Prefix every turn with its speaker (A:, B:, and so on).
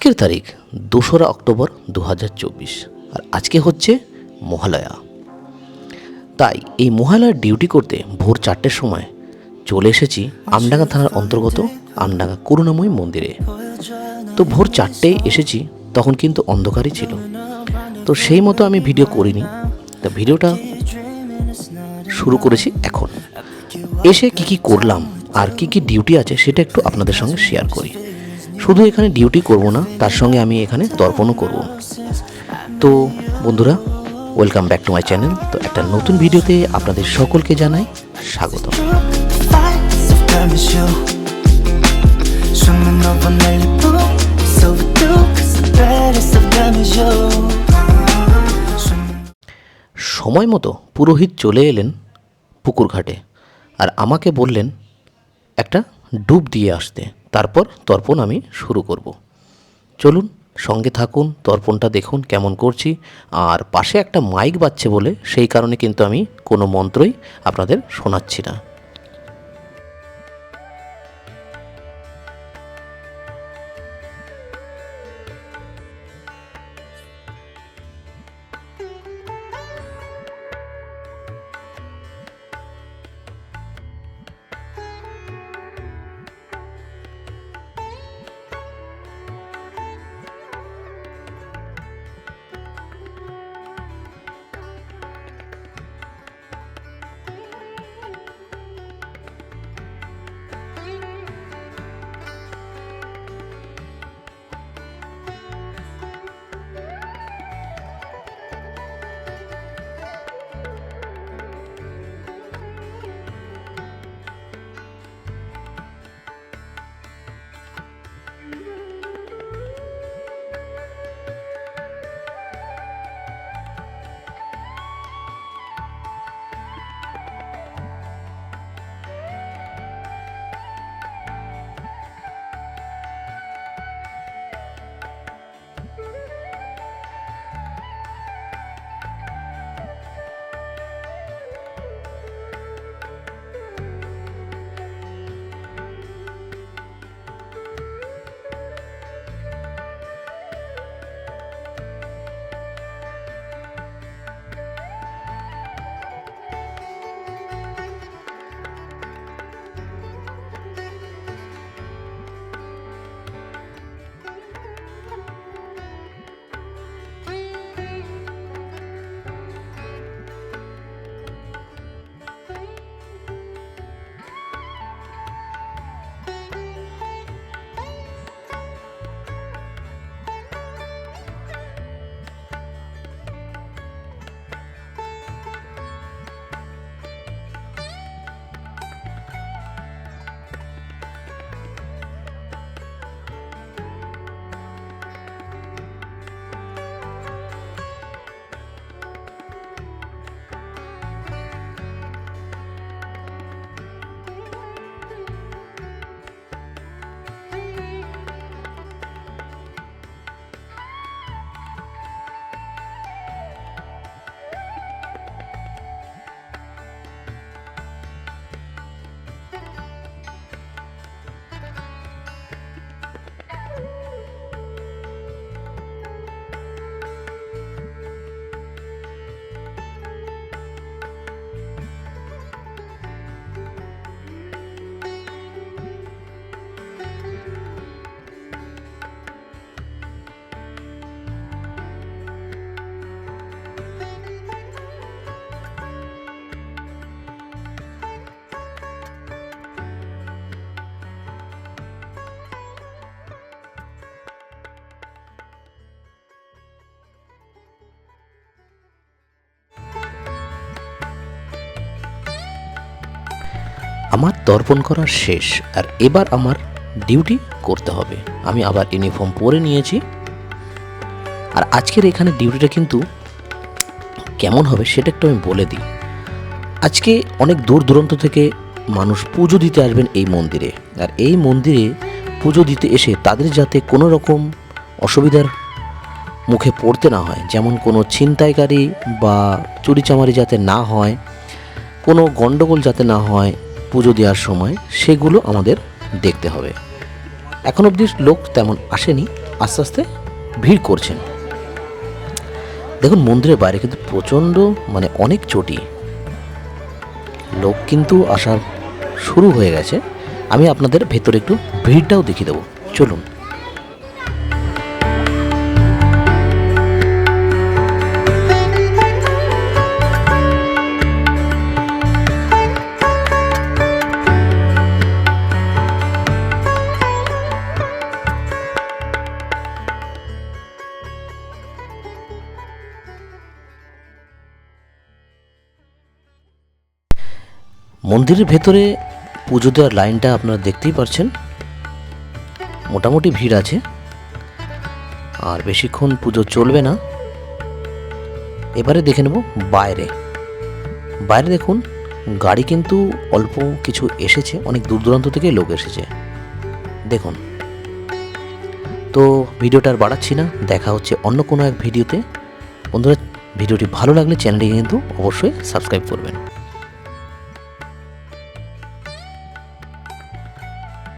A: আজকের তারিখ দোসরা অক্টোবর দু হাজার চব্বিশ আর আজকে হচ্ছে মহালয়া। তাই এই মহালয়ার ডিউটি করতে ভোর চারটের সময় চলে এসেছি আমডাঙ্গা থানার অন্তর্গত আমডাঙ্গা করুণাময় মন্দিরে। তো ভোর চারটেই এসেছি, তখন কিন্তু অন্ধকারই ছিল। তো সেই মতো আমি ভিডিও করিনি। তা ভিডিওটা শুরু করেছি এখন। এসে কি কি করলাম আর কি কি ডিউটি আছে সেটা একটু আপনাদের সঙ্গে শেয়ার করি। শুধু এখানে ডিউটি করব না, তার সঙ্গে আমি এখানে তর্পণও করব। তো বন্ধুরা welcome back to my channel তো একটা নতুন ভিডিওতে আপনাদের সকলকে জানাই স্বাগত সময় মতো পুরোহিত চলে এলেন পুকুর ঘাটে, আর আমাকে বললেন, একটা ডুব দিয়ে আসতে। তারপর তর্পণ আমি শুরু করব। চলুন, সঙ্গে থাকুন, তর্পণটা দেখুন কেমন করছি। আর পাশে একটা মাইক বাজছে বলে, সেই কারণে কিন্তু আমি কোনো মন্ত্রই আপনাদের শোনাচ্ছি না। আমার তর্পণ করা শেষ, আর এবার আমার ডিউটি করতে হবে। আমি আবার ইউনিফর্ম পরে নিয়েছি। আর আজকের এখানে ডিউটিটা কিন্তু কেমন হবে সেটা একটু আমি বলে দিই। আজকে অনেক দূর দূরান্ত থেকে মানুষ পুজো দিতে আসবেন এই মন্দিরে। আর এই মন্দিরে পুজো দিতে এসে তাদের যাতে কোনো রকম অসুবিধার মুখে পড়তে না হয়, যেমন কোনো ছিনতাইকারী বা চুরিচামারি যাতে না হয়, কোনো গণ্ডগোল যাতে না হয় পুজো দেওয়ার সময় সেগুলো আমাদের দেখতে হবে। এখন অবধি লোক তেমন আসেনি, আস্তে আস্তে ভিড় করছেন। দেখুন, মন্দিরের বাইরে কিন্তু প্রচণ্ড মানে অনেক চটি। লোক কিন্তু আসার শুরু হয়ে গেছে। আমি আপনাদের ভেতরে একটু ভিড়টাও দেখিয়ে দেবো। চলুন। মন্দিরের ভেতরে পুজো দেওয়ার লাইনটা আপনারা দেখতেই পাচ্ছেন মোটামুটি ভিড় আছে। আর বেশিক্ষণ পুজো চলবে না। এবারে দেখে নেব বাইরে। বাইরে দেখুন, গাড়ি কিন্তু অল্প কিছু এসেছে, অনেক দূর দূরান্ত থেকে লোক এসেছে। দেখুন। তো ভিডিওটা আর বাড়াচ্ছি না, দেখা হচ্ছে অন্য কোনো এক ভিডিওতে। বন্ধুরা, ভিডিওটি ভালো লাগলে চ্যানেলটি কিন্তু অবশ্যই সাবস্ক্রাইব করবেন।